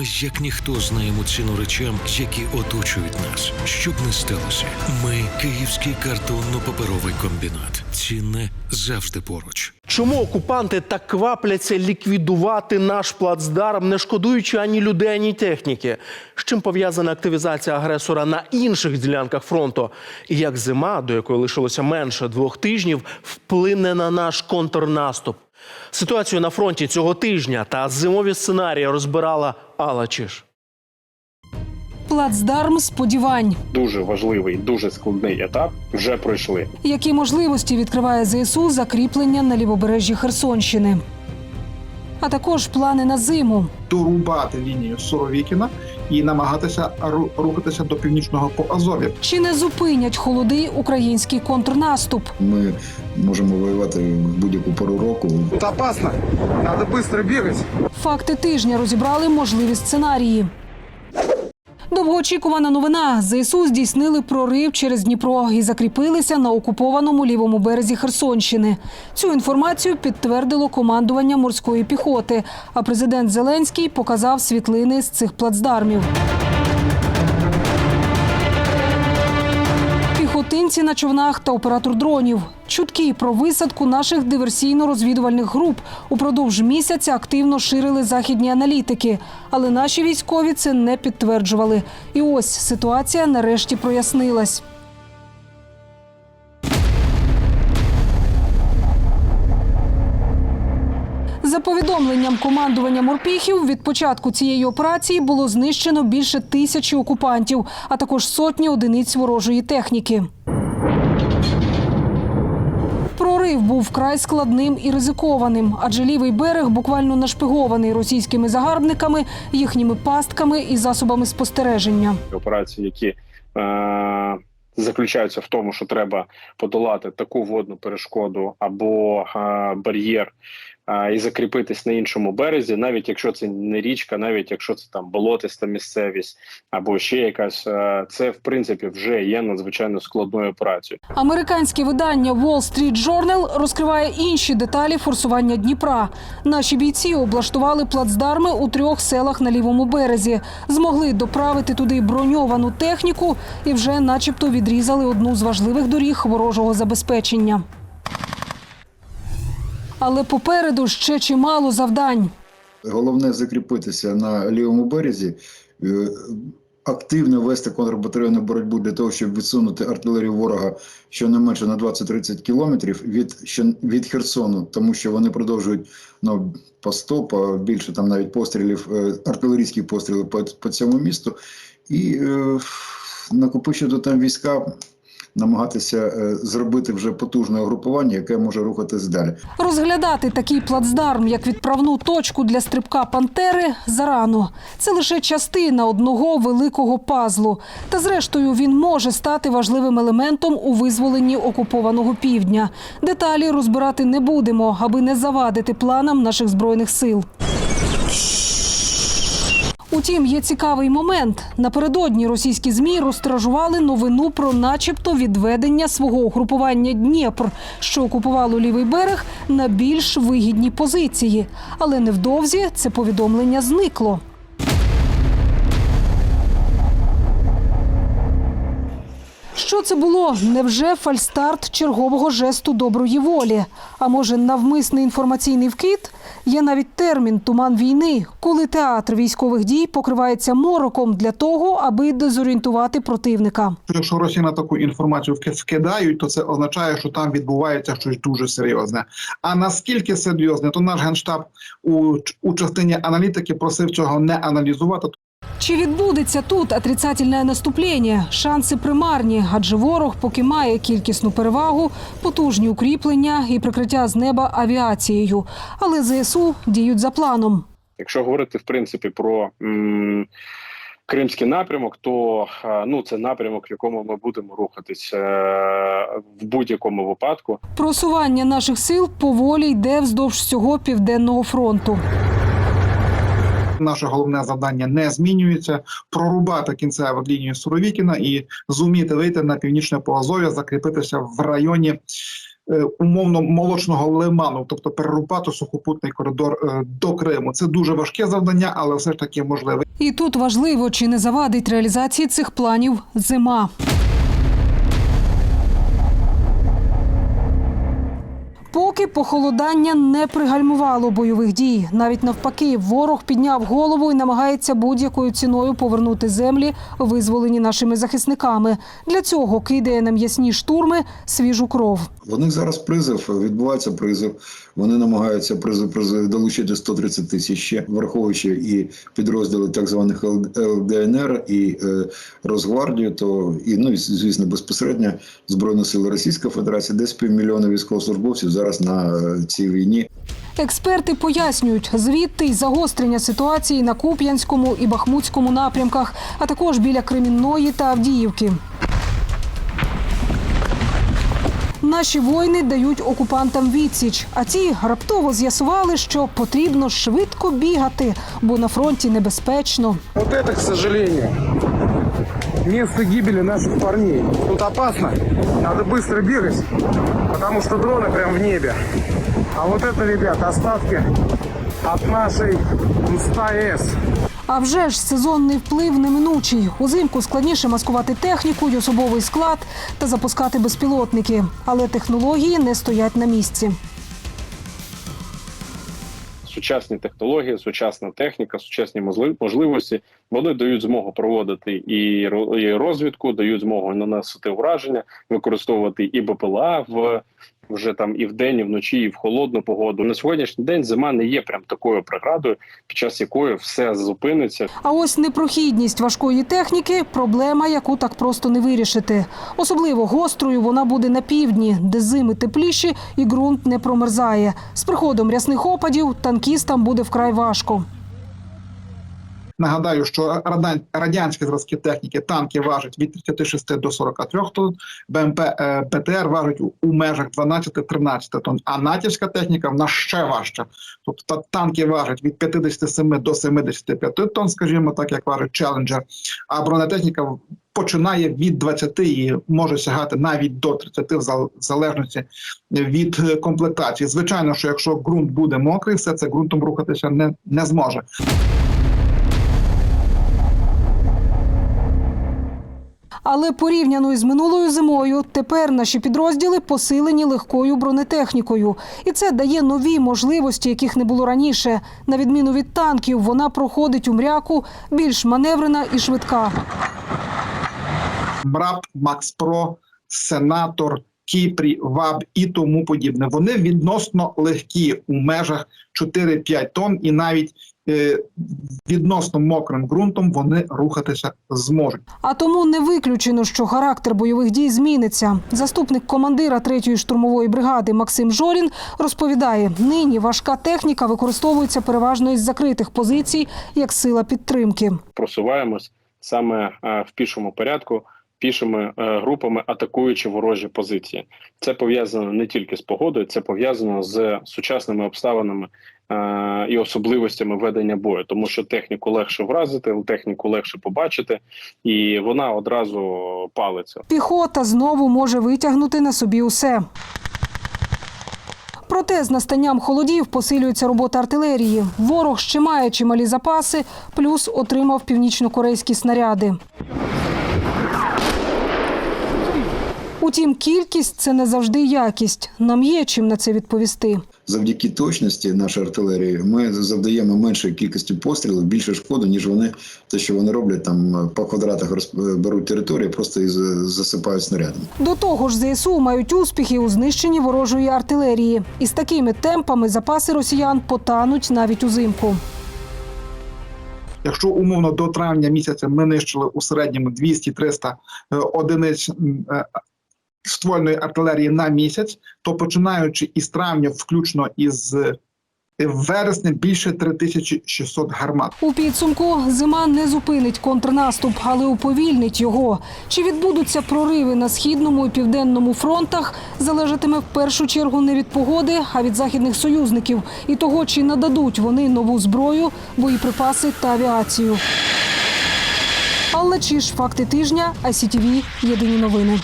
Ми як ніхто знаємо ціну речам, які оточують нас. Щоб не сталося, ми Київський картонно-паперовий комбінат. Цінне завжди поруч. Чому окупанти так квапляться ліквідувати наш плацдарм, не шкодуючи ані людей, ані техніки? З чим пов'язана активізація агресора на інших ділянках фронту? І як зима, до якої лишилося менше двох тижнів, вплине на наш контрнаступ? Ситуацію на фронті цього тижня та зимові сценарії розбирала Алла Чиш. Плацдарм сподівань. дуже важливий, дуже складний етап вже пройшли. Які можливості відкриває ЗСУ закріплення на лівобережжі Херсонщини? А також плани на зиму. дорубати лінію Суровікіна і намагатися ру- рухатися до північного по Азові. Чи не зупинять холоди український контрнаступ? Ми можемо воювати в будь-яку пору року. Та опасно, треба швидко бігати. Факти тижня розібрали можливі сценарії. Довгоочікувана новина. ЗСУ здійснили прорив через Дніпро і закріпилися на окупованому лівому березі Херсонщини. Цю інформацію підтвердило командування морської піхоти. А президент Зеленський показав світлини з цих плацдармів. Піхотинці на човнах та оператор дронів. Чутки про висадку наших диверсійно-розвідувальних груп упродовж місяця активно ширили західні аналітики, але наші військові це не підтверджували. І ось ситуація нарешті прояснилась. За повідомленням командування морпіхів, від початку цієї операції було знищено більше тисячі окупантів, а також сотні одиниць ворожої техніки. Прорив був вкрай складним і ризикованим, адже лівий берег буквально нашпигований російськими загарбниками, їхніми пастками і засобами спостереження. Операції, які е- заключаються в тому, що треба подолати таку водну перешкоду або е- бар'єр. І закріпитись на іншому березі, навіть якщо це не річка, навіть якщо це там болотиста місцевість або ще якась, це в принципі вже є надзвичайно складною операцією. Американське видання Wall Street Journal розкриває інші деталі форсування Дніпра. Наші бійці облаштували плацдарми у трьох селах на лівому березі, змогли доправити туди броньовану техніку і вже, начебто, відрізали одну з важливих доріг ворожого забезпечення. Але попереду ще чимало завдань. Головне закріпитися на лівому березі, е, активно вести контрбатарейну боротьбу для того, щоб відсунути артилерію ворога щонайменше на 20-30 кілометрів від, від Херсону, тому що вони продовжують ну, по 100, по більше там навіть пострілів, е, артилерійських пострілів по, по цьому місту. І е, накопичити там війська, намагатися е, зробити вже потужне угрупування, яке може рухатись далі. Розглядати такий плацдарм як відправну точку для стрибка пантери зарано. Це лише частина одного великого пазлу. Та зрештою він може стати важливим елементом у визволенні окупованого півдня. Деталі розбирати не будемо, аби не завадити планам наших збройних сил. Утім, є цікавий момент. Напередодні російські змі розтражували новину про, начебто, відведення свого угрупування Дніпр, що окупувало лівий берег на більш вигідні позиції. Але невдовзі це повідомлення зникло. Що це було? Невже фальстарт чергового жесту доброї волі? А може, навмисний інформаційний вкид? Є навіть термін туман війни, коли театр військових дій покривається мороком для того, аби дезорієнтувати противника. Якщо Росія на таку інформацію вки- вкидають, то це означає, що там відбувається щось дуже серйозне. А наскільки серйозне, то наш генштаб у, у частині аналітики просив цього не аналізувати. Чи відбудеться тут отрицательне наступлення? Шанси примарні, адже ворог поки має кількісну перевагу, потужні укріплення і прикриття з неба авіацією. Але ЗСУ діють за планом. Якщо говорити в принципі про м, кримський напрямок, то е, ну це напрямок, в якому ми будемо рухатись е, в будь-якому випадку. Просування наших сил поволі йде вздовж всього південного фронту. Наше головне завдання не змінюється: прорубати кінцеву лінію Суровікіна і зуміти вийти на північне Поазов'я, закріпитися в районі е, умовно молочного лиману, тобто перерубати сухопутний коридор е, до Криму. Це дуже важке завдання, але все ж таки можливе. І тут важливо, чи не завадить реалізації цих планів зима. Поки похолодання не пригальмувало бойових дій. Навіть навпаки, ворог підняв голову і намагається будь-якою ціною повернути землі, визволені нашими захисниками. Для цього кидає на м'ясні штурми свіжу кров. У них зараз призов, відбувається призов. Вони намагаються призов, призов долучити 130 тисяч ще, враховуючи і підрозділи так званих ЛДНР, і е, Росгвардію, то і ну звісно безпосередньо Збройні сили Російської Федерації, десь півмільйона військовослужбовців зараз на е, цій війні. Експерти пояснюють, звідти й загострення ситуації на Куп'янському і Бахмутському напрямках, а також біля Кремінної та Авдіївки. Наші воїни дають окупантам відсіч, а ті раптово з'ясували, що потрібно швидко бігати, бо на фронті небезпечно. Вот это, к сожалению, место гибели наших парней. Тут опасно, надо быстро бегать, потому что дроны прям в небе. А вот это, ребят, остатки от нашей МСТА-С. А вже ж сезонний вплив неминучий. Узимку складніше маскувати техніку й особовий склад та запускати безпілотники. Але технології не стоять на місці. сучасні технології, сучасна техніка, сучасні можли- можливості вони дають змогу проводити і ро- розвідку, дають змогу наносити враження, використовувати і БПЛА в вже там і вдень, і вночі, і в холодну погоду. На сьогоднішній день зима не є прям такою преградою, під час якої все зупиниться. А ось непрохідність важкої техніки проблема, яку так просто не вирішити. Особливо гострою вона буде на півдні, де зими тепліші і ґрунт не промерзає. З приходом рясних опадів танкістам буде вкрай важко. Нагадаю, що радянські зразки техніки танки важать від 36 до 43 тонн, БМП е, ПТР важить у, межах 12-13 тонн, а натівська техніка в нас ще важча. Тобто танки важать від 57 до 75 тонн, скажімо так, як важить Челенджер, а бронетехніка починає від 20 і може сягати навіть до 30 в залежності від комплектації. Звичайно, що якщо ґрунт буде мокрий, все це ґрунтом рухатися не, не зможе. Але порівняно із минулою зимою, тепер наші підрозділи посилені легкою бронетехнікою. І це дає нові можливості, яких не було раніше. На відміну від танків, вона проходить у мряку більш маневрена і швидка. МРАП, Макс Про, Сенатор, Кіпрі, ВАБ і тому подібне. Вони відносно легкі у межах 4-5 тонн, і навіть відносно мокрим ґрунтом вони рухатися зможуть. А тому не виключено, що характер бойових дій зміниться. Заступник командира 3-ї штурмової бригади Максим Жорін розповідає: нині важка техніка використовується переважно із закритих позицій як сила підтримки. Просуваємось саме е, в пішому порядку. Пішими е, групами атакуючи ворожі позиції, це пов'язано не тільки з погодою, це пов'язано з сучасними обставинами е, і особливостями ведення бою, тому що техніку легше вразити, техніку легше побачити, і вона одразу палиться. Піхота знову може витягнути на собі усе. Проте з настанням холодів посилюється робота артилерії. Ворог ще має чималі запаси, плюс отримав північно-корейські снаряди. Утім, кількість це не завжди якість. Нам є чим на це відповісти. Завдяки точності нашої артилерії ми завдаємо меншої кількості пострілів, більше шкоди, ніж вони те, що вони роблять там по квадратах розп- беруть територію, просто і засипають снарядами. До того ж, ЗСУ мають успіхи у знищенні ворожої артилерії. І з такими темпами запаси росіян потануть навіть узимку. Якщо умовно до травня місяця ми нищили у середньому 200-300 е, одиниць е, ствольної артилерії на місяць, то починаючи із травня, включно із е, вересня, більше 3600 гармат. У підсумку зима не зупинить контрнаступ, але уповільнить його. Чи відбудуться прориви на східному і південному фронтах, залежатиме в першу чергу не від погоди, а від західних союзників і того, чи нададуть вони нову зброю, боєприпаси та авіацію. Алла Чіш, факти тижня, ICTV, єдині новини.